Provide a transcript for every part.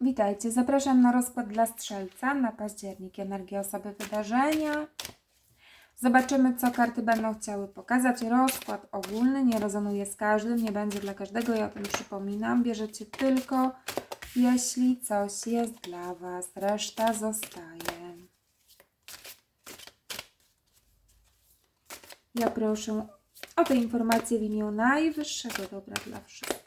Witajcie, zapraszam na rozkład dla strzelca na październik. Energia osoby wydarzenia. Zobaczymy, co karty będą chciały pokazać. Rozkład ogólny nie rezonuje z każdym, nie będzie dla każdego, ja o tym przypominam. Bierzecie tylko, jeśli coś jest dla Was, reszta zostaje. Ja proszę o te informacje w imię najwyższego dobra dla wszystkich.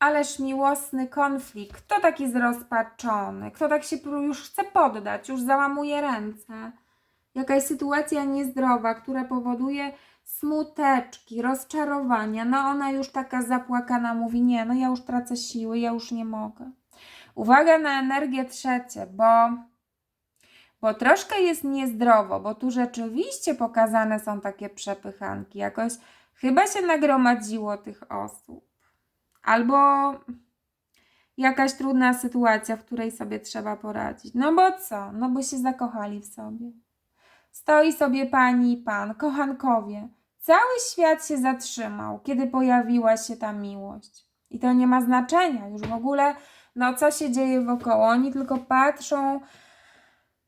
Ależ miłosny konflikt. Kto taki zrozpaczony? Kto tak się już chce poddać, już załamuje ręce? Jakaś sytuacja niezdrowa, która powoduje smuteczki, rozczarowania. No ona już taka zapłakana mówi, nie, no ja już tracę siły, ja już nie mogę. Uwaga na energię trzecie, bo, bo troszkę jest niezdrowo, bo tu rzeczywiście pokazane są takie przepychanki. Jakoś chyba się nagromadziło tych osób albo jakaś trudna sytuacja, w której sobie trzeba poradzić. No bo co? No bo się zakochali w sobie. Stoi sobie pani i pan, kochankowie. Cały świat się zatrzymał, kiedy pojawiła się ta miłość. I to nie ma znaczenia już w ogóle, no co się dzieje wokoło. Oni tylko patrzą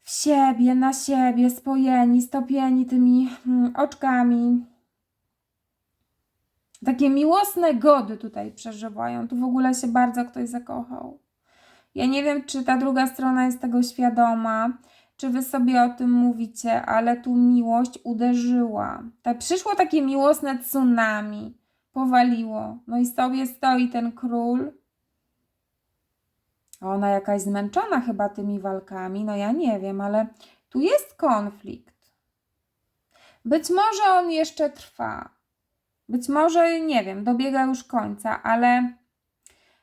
w siebie, na siebie, spojeni, stopieni tymi mm, oczkami, takie miłosne gody tutaj przeżywają. Tu w ogóle się bardzo ktoś zakochał. Ja nie wiem, czy ta druga strona jest tego świadoma, czy wy sobie o tym mówicie, ale tu miłość uderzyła. Tak, przyszło takie miłosne tsunami, powaliło. No i sobie stoi ten król. Ona jakaś zmęczona chyba tymi walkami, no ja nie wiem, ale tu jest konflikt. Być może on jeszcze trwa. Być może, nie wiem, dobiega już końca, ale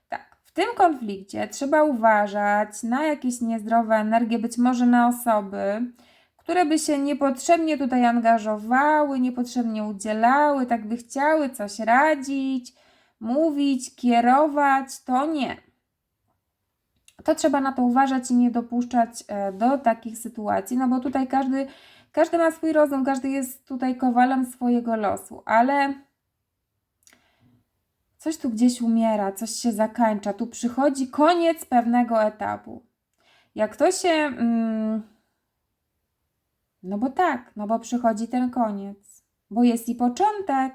tak, w tym konflikcie trzeba uważać na jakieś niezdrowe energie, być może na osoby, które by się niepotrzebnie tutaj angażowały, niepotrzebnie udzielały, tak by chciały coś radzić, mówić, kierować, to nie. To trzeba na to uważać i nie dopuszczać e, do takich sytuacji, no bo tutaj każdy, każdy ma swój rozum, każdy jest tutaj kowalem swojego losu, ale coś tu gdzieś umiera, coś się zakańcza, tu przychodzi koniec pewnego etapu. Jak to się. Mm, no bo tak, no bo przychodzi ten koniec, bo jest i początek.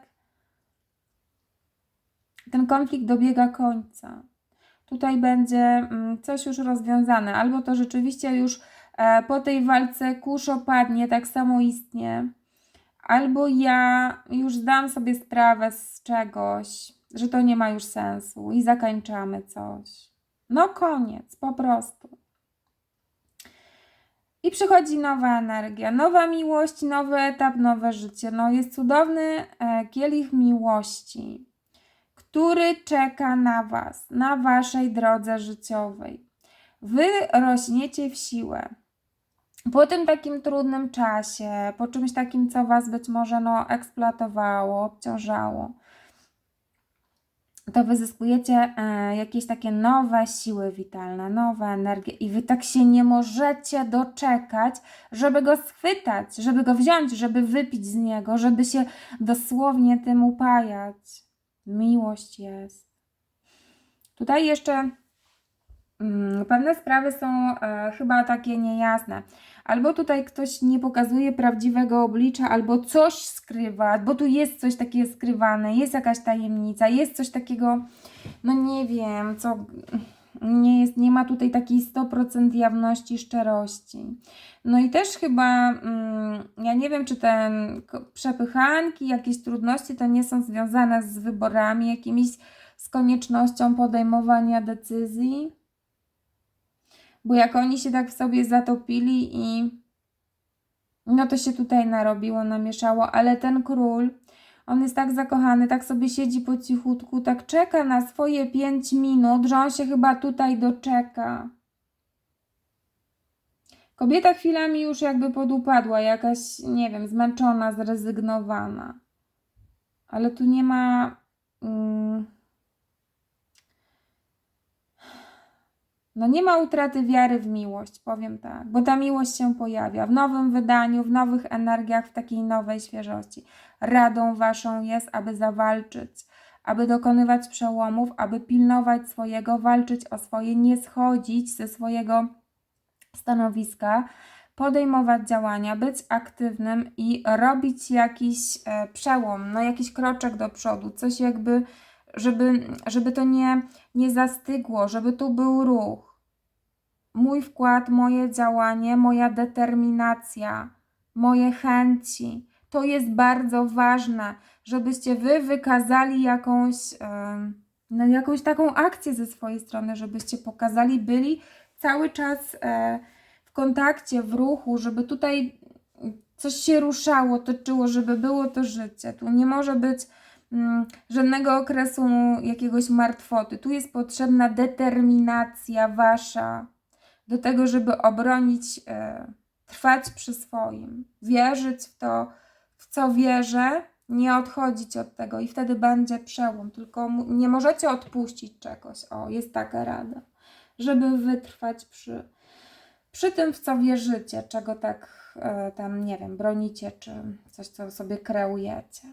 Ten konflikt dobiega końca. Tutaj będzie mm, coś już rozwiązane, albo to rzeczywiście już e, po tej walce kurz opadnie, tak samo istnie, albo ja już zdam sobie sprawę z czegoś, że to nie ma już sensu i zakańczamy coś. No koniec, po prostu. I przychodzi nowa energia, nowa miłość, nowy etap, nowe życie. No jest cudowny e, kielich miłości, który czeka na Was, na Waszej drodze życiowej. Wy rośniecie w siłę. Po tym takim trudnym czasie, po czymś takim, co Was być może no, eksploatowało, obciążało, to wyzyskujecie e, jakieś takie nowe siły witalne, nowe energie i wy tak się nie możecie doczekać, żeby go schwytać, żeby go wziąć, żeby wypić z niego, żeby się dosłownie tym upajać. Miłość jest. Tutaj jeszcze pewne sprawy są e, chyba takie niejasne. Albo tutaj ktoś nie pokazuje prawdziwego oblicza, albo coś skrywa, bo tu jest coś takiego skrywane, jest jakaś tajemnica, jest coś takiego, no nie wiem, co nie jest, nie ma tutaj takiej 100% jawności, szczerości. No i też chyba, mm, ja nie wiem, czy te przepychanki, jakieś trudności to nie są związane z wyborami, jakimiś, z koniecznością podejmowania decyzji. Bo jak oni się tak w sobie zatopili i no to się tutaj narobiło, namieszało, ale ten król, on jest tak zakochany, tak sobie siedzi po cichutku, tak czeka na swoje pięć minut, że on się chyba tutaj doczeka. Kobieta chwilami już jakby podupadła, jakaś, nie wiem, zmęczona, zrezygnowana. Ale tu nie ma. Mm, No nie ma utraty wiary w miłość, powiem tak, bo ta miłość się pojawia w nowym wydaniu, w nowych energiach, w takiej nowej świeżości. Radą waszą jest, aby zawalczyć, aby dokonywać przełomów, aby pilnować swojego, walczyć o swoje, nie schodzić ze swojego stanowiska, podejmować działania, być aktywnym i robić jakiś e, przełom, no jakiś kroczek do przodu, coś jakby, żeby, żeby to nie, nie zastygło, żeby tu był ruch. Mój wkład, moje działanie, moja determinacja, moje chęci. To jest bardzo ważne, żebyście wy wykazali jakąś, no, jakąś taką akcję ze swojej strony, żebyście pokazali, byli cały czas e, w kontakcie, w ruchu, żeby tutaj coś się ruszało, toczyło, żeby było to życie. Tu nie może być żadnego okresu jakiegoś martwoty. Tu jest potrzebna determinacja wasza do tego, żeby obronić, e, trwać przy swoim, wierzyć w to, w co wierzę, nie odchodzić od tego i wtedy będzie przełom. Tylko nie możecie odpuścić czegoś. O, jest taka rada, żeby wytrwać przy, przy tym, w co wierzycie, czego tak e, tam, nie wiem, bronicie, czy coś, co sobie kreujecie.